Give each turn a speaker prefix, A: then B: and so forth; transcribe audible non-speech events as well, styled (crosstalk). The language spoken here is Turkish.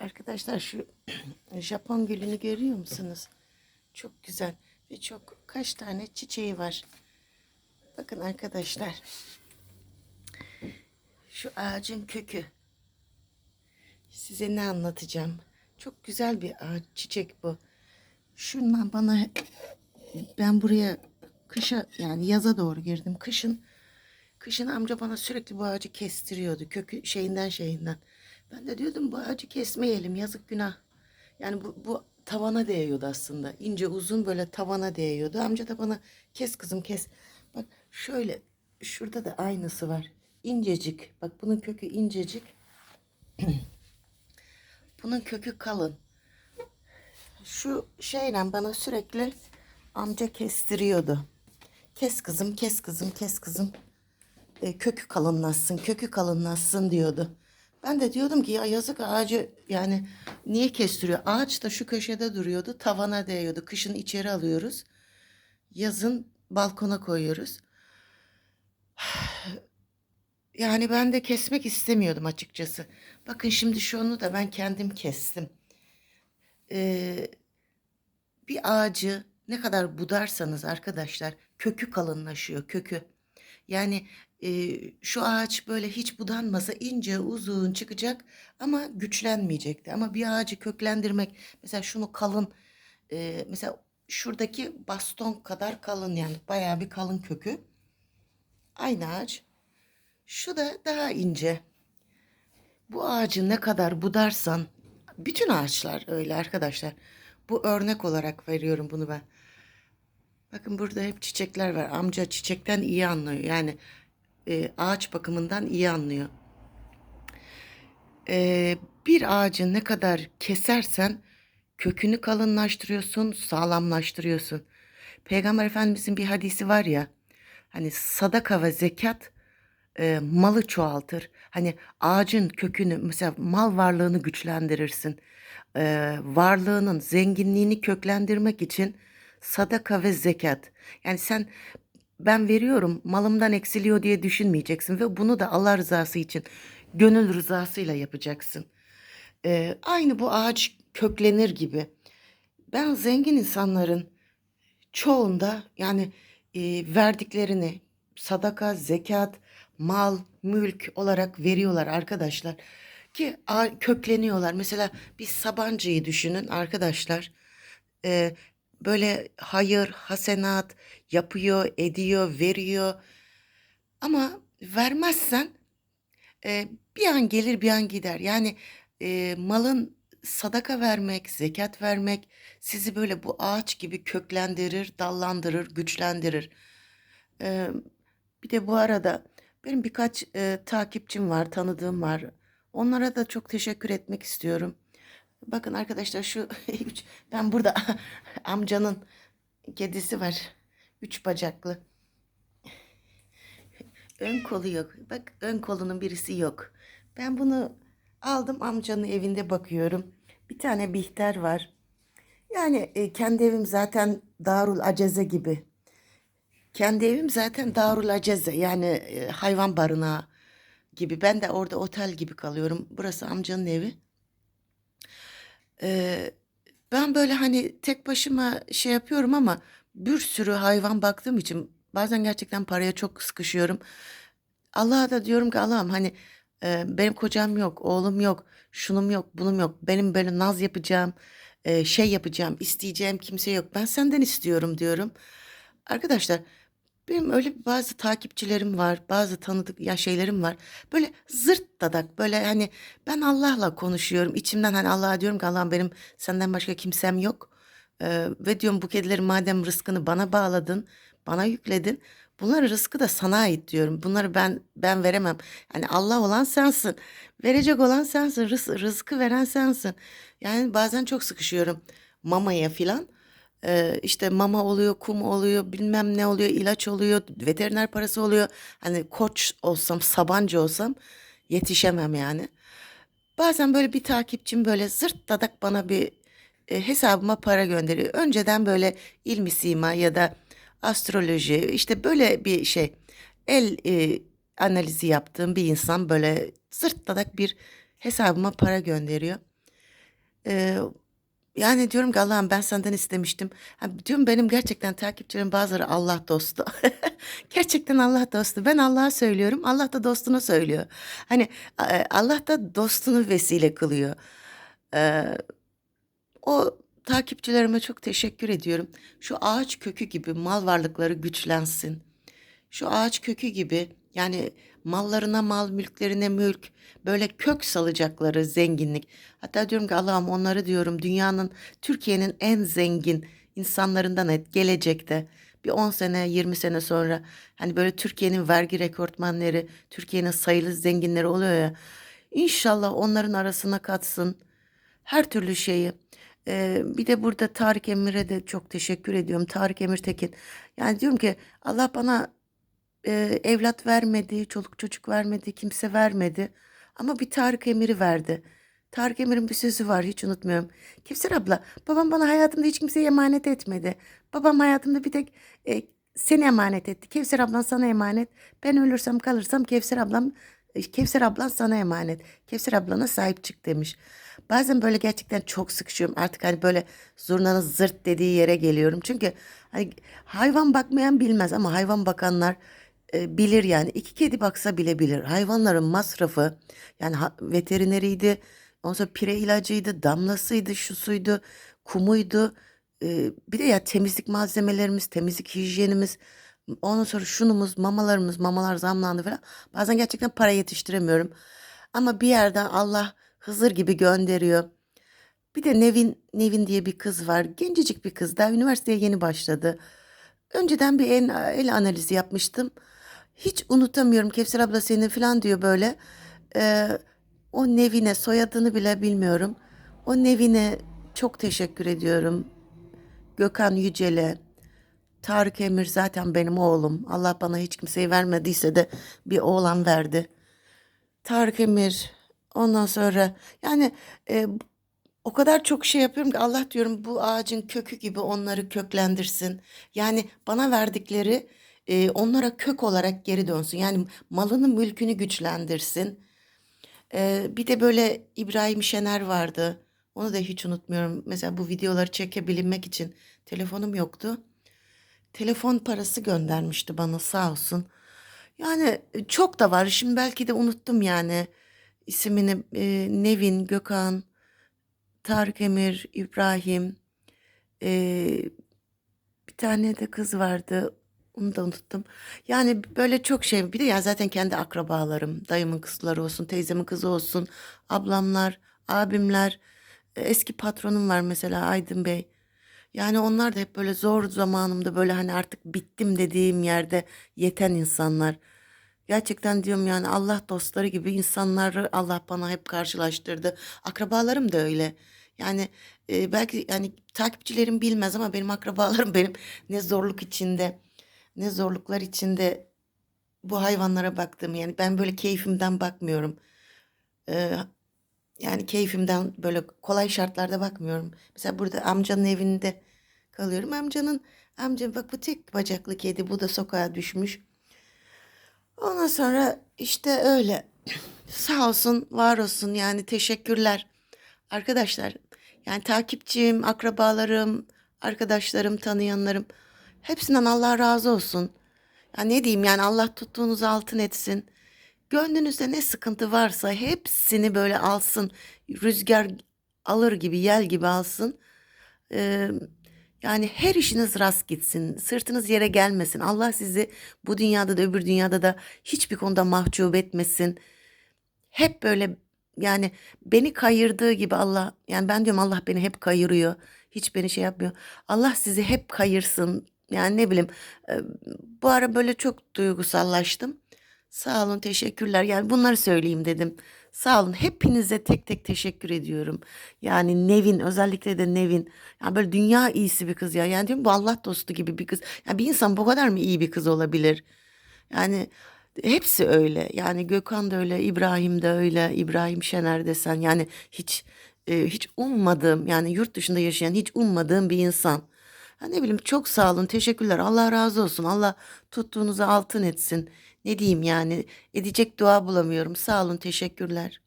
A: Arkadaşlar şu (clears throat) Japon gülünü görüyor musunuz? Çok güzel ve çok kaç tane çiçeği var. Bakın arkadaşlar. Şu ağacın kökü. Size ne anlatacağım? Çok güzel bir ağaç, çiçek bu. Şundan bana ben buraya kışa yani yaza doğru girdim. Kışın kışın amca bana sürekli bu ağacı kestiriyordu. Kökü şeyinden şeyinden. Ben de diyordum bu ağacı kesmeyelim yazık günah. Yani bu, bu tavana değiyordu aslında. İnce uzun böyle tavana değiyordu. Amca da bana kes kızım kes. Bak şöyle şurada da aynısı var. İncecik. Bak bunun kökü incecik. (clears throat) bunun kökü kalın. Şu şeyle bana sürekli amca kestiriyordu. Kes kızım, kes kızım, kes kızım. E, kökü kalınlaşsın, kökü kalınlaşsın diyordu. Ben de diyordum ki ya yazık ağacı yani niye kestiriyor? Ağaç da şu köşede duruyordu, tavana değiyordu. Kışın içeri alıyoruz. Yazın balkona koyuyoruz. (sighs) Yani ben de kesmek istemiyordum açıkçası. Bakın şimdi şunu da ben kendim kestim. Ee, bir ağacı ne kadar budarsanız arkadaşlar kökü kalınlaşıyor kökü. Yani e, şu ağaç böyle hiç budanmasa ince uzun çıkacak ama güçlenmeyecekti. Ama bir ağacı köklendirmek mesela şunu kalın e, mesela şuradaki baston kadar kalın yani bayağı bir kalın kökü. Aynı ağaç. Şu da daha ince. Bu ağacı ne kadar budarsan bütün ağaçlar öyle arkadaşlar. Bu örnek olarak veriyorum bunu ben. Bakın burada hep çiçekler var. Amca çiçekten iyi anlıyor. Yani e, ağaç bakımından iyi anlıyor. E, bir ağacı ne kadar kesersen kökünü kalınlaştırıyorsun, sağlamlaştırıyorsun. Peygamber Efendimizin bir hadisi var ya. Hani sadaka ve zekat e, malı çoğaltır. Hani ağacın kökünü mesela mal varlığını güçlendirirsin. E, varlığının zenginliğini köklendirmek için sadaka ve zekat. Yani sen ben veriyorum malımdan eksiliyor diye düşünmeyeceksin ve bunu da Allah rızası için gönül rızasıyla yapacaksın. E, aynı bu ağaç köklenir gibi. Ben zengin insanların çoğunda yani e, verdiklerini sadaka, zekat, mal, mülk olarak veriyorlar arkadaşlar. Ki kökleniyorlar. Mesela bir Sabancı'yı düşünün arkadaşlar. E, böyle hayır, hasenat yapıyor, ediyor, veriyor. Ama vermezsen e, bir an gelir bir an gider. Yani e, malın sadaka vermek, zekat vermek sizi böyle bu ağaç gibi köklendirir, dallandırır, güçlendirir. E, bir de bu arada benim birkaç e, takipçim var, tanıdığım var. Onlara da çok teşekkür etmek istiyorum. Bakın arkadaşlar şu (laughs) üç, ben burada (laughs) amcanın kedisi var. Üç bacaklı. Ön kolu yok. Bak ön kolunun birisi yok. Ben bunu aldım amcanın evinde bakıyorum. Bir tane bihter var. Yani e, kendi evim zaten Darul Aceze gibi. Kendi evim zaten Darul Aceze yani e, hayvan barınağı gibi. Ben de orada otel gibi kalıyorum. Burası amcanın evi. Ee, ben böyle hani tek başıma şey yapıyorum ama bir sürü hayvan baktığım için bazen gerçekten paraya çok sıkışıyorum. Allah'a da diyorum ki Allah'ım hani e, benim kocam yok, oğlum yok, şunum yok, bunum yok. Benim böyle naz yapacağım, e, şey yapacağım, isteyeceğim kimse yok. Ben senden istiyorum diyorum. Arkadaşlar benim öyle bazı takipçilerim var, bazı tanıdık ya şeylerim var. Böyle zırt dadak böyle hani ben Allah'la konuşuyorum. İçimden hani Allah'a diyorum ki Allah'ım benim senden başka kimsem yok. Ee, ve diyorum bu kedilerin madem rızkını bana bağladın, bana yükledin. Bunların rızkı da sana ait diyorum. Bunları ben ben veremem. Yani Allah olan sensin. Verecek olan sensin. Rız, rızkı veren sensin. Yani bazen çok sıkışıyorum mamaya filan. Ee, işte mama oluyor, kum oluyor, bilmem ne oluyor, ilaç oluyor, veteriner parası oluyor. Hani koç olsam, sabancı olsam yetişemem yani. Bazen böyle bir takipçim böyle zırt dadak bana bir e, hesabıma para gönderiyor. Önceden böyle ilmi sima ya da astroloji işte böyle bir şey el e, analizi yaptığım bir insan böyle zırt dadak bir hesabıma para gönderiyor. Eee, yani diyorum ki Allah'ım ben senden istemiştim. Ha, diyorum benim gerçekten takipçilerim bazıları Allah dostu. (laughs) Gerçekten Allah dostu. Ben Allah'a söylüyorum. Allah da dostuna söylüyor. Hani a- Allah da dostunu vesile kılıyor. Eee, o takipçilerime çok teşekkür ediyorum. Şu ağaç kökü gibi mal varlıkları güçlensin. Şu ağaç kökü gibi yani mallarına mal, mülklerine mülk, böyle kök salacakları zenginlik. Hatta diyorum ki Allah'ım onları diyorum dünyanın, Türkiye'nin en zengin insanlarından et gelecekte. Bir 10 sene, 20 sene sonra hani böyle Türkiye'nin vergi rekortmanları, Türkiye'nin sayılı zenginleri oluyor ya. İnşallah onların arasına katsın her türlü şeyi. Eee, bir de burada Tarık Emir'e de çok teşekkür ediyorum. Tarık Emir Tekin. Yani diyorum ki Allah bana Eee, evlat vermedi, çoluk çocuk vermedi, kimse vermedi. Ama bir Tarık Emir'i verdi. Tarık Emir'in bir sözü var, hiç unutmuyorum. Kevser abla, babam bana hayatımda hiç kimseye emanet etmedi. Babam hayatımda bir tek e, seni emanet etti. Kevser ablan sana emanet. Ben ölürsem kalırsam Kevser ablam, e, Kevser ablan sana emanet. Kevser ablana sahip çık demiş. Bazen böyle gerçekten çok sıkışıyorum. Artık hani böyle zurnanın zırt dediği yere geliyorum. Çünkü hani hayvan bakmayan bilmez ama hayvan bakanlar e, bilir yani. İki kedi baksa bile bilir. Hayvanların masrafı yani veterineriydi, ondan sonra pire ilacıydı, damlasıydı, şusuydu, kumuydu. E, bir de ya temizlik malzemelerimiz, temizlik hijyenimiz, ondan sonra şunumuz, mamalarımız, mamalar zamlandı falan. Bazen gerçekten para yetiştiremiyorum. Ama bir yerden Allah Hızır gibi gönderiyor. Bir de Nevin, Nevin diye bir kız var. Gencecik bir kız. Daha üniversiteye yeni başladı. Önceden bir el, el analizi yapmıştım. Hiç unutamıyorum Kevser abla senin falan diyor böyle. Ee, o Nevin'e soyadını bile bilmiyorum. O Nevin'e çok teşekkür ediyorum. Gökhan Yücel'e. Tarık Emir zaten benim oğlum. Allah bana hiç kimseyi vermediyse de bir oğlan verdi. Tarık Emir. Ondan sonra yani e, o kadar çok şey yapıyorum ki Allah diyorum bu ağacın kökü gibi onları köklendirsin. Yani bana verdikleri e, onlara kök olarak geri dönsün. Yani malını mülkünü güçlendirsin. E, bir de böyle İbrahim Şener vardı. Onu da hiç unutmuyorum. Mesela bu videoları çekebilmek için telefonum yoktu. Telefon parası göndermişti bana sağ olsun. Yani e, çok da var. Şimdi belki de unuttum yani ismini. E, Nevin, Gökhan, Tarık Emir, İbrahim. e, bir tane de kız vardı. Onu da unuttum. Yani böyle çok şey. Bir de ya zaten kendi akrabalarım. Dayımın kızları olsun, teyzemin kızı olsun. Ablamlar, abimler. e, Eski patronum var mesela Aydın Bey. Yani onlar da hep böyle zor zamanımda böyle hani artık bittim dediğim yerde yeten insanlar. Gerçekten diyorum yani Allah dostları gibi insanları Allah bana hep karşılaştırdı. Akrabalarım da öyle. Yani e, belki yani takipçilerim bilmez ama benim akrabalarım (laughs) benim ne zorluk içinde, ne zorluklar içinde bu hayvanlara baktım. Yani ben böyle keyfimden bakmıyorum. Ee, yani keyfimden böyle kolay şartlarda bakmıyorum. Mesela burada amcanın evinde kalıyorum. Amcanın amca bak bu tek bacaklı kedi bu da sokağa düşmüş. Ondan sonra işte öyle. (clears throat) Sağ olsun, var olsun yani teşekkürler. Arkadaşlar yani takipçim, akrabalarım, arkadaşlarım, tanıyanlarım hepsinden Allah razı olsun. Ya ne diyeyim yani Allah tuttuğunuzu altın etsin. Gönlünüzde ne sıkıntı varsa hepsini böyle alsın. Rüzgar alır gibi, yel gibi alsın. Ee, yani her işiniz rast gitsin. Sırtınız yere gelmesin. Allah sizi bu dünyada da öbür dünyada da hiçbir konuda mahcup etmesin. Hep böyle yani beni kayırdığı gibi Allah yani ben diyorum Allah beni hep kayırıyor. Hiç beni şey yapmıyor. Allah sizi hep kayırsın. Yani ne bileyim bu ara böyle çok duygusallaştım. Sağ olun teşekkürler. Yani bunları söyleyeyim dedim. Sağ olun. Hepinize tek tek teşekkür ediyorum. Yani Nevin özellikle de Nevin. Yani böyle dünya iyisi bir kız ya. Yani diyorum bu Allah dostu gibi bir kız. Yani bir insan bu kadar mı iyi bir kız olabilir? Yani hepsi öyle. Yani Gökhan da öyle, İbrahim de öyle, İbrahim Şener desen yani hiç hiç ummadığım yani yurt dışında yaşayan hiç ummadığım bir insan. Ha ne bileyim çok sağ olun, teşekkürler. Allah razı olsun. Allah tuttuğunuzu altın etsin. Ne diyeyim yani edecek dua bulamıyorum. Sağ olun, teşekkürler.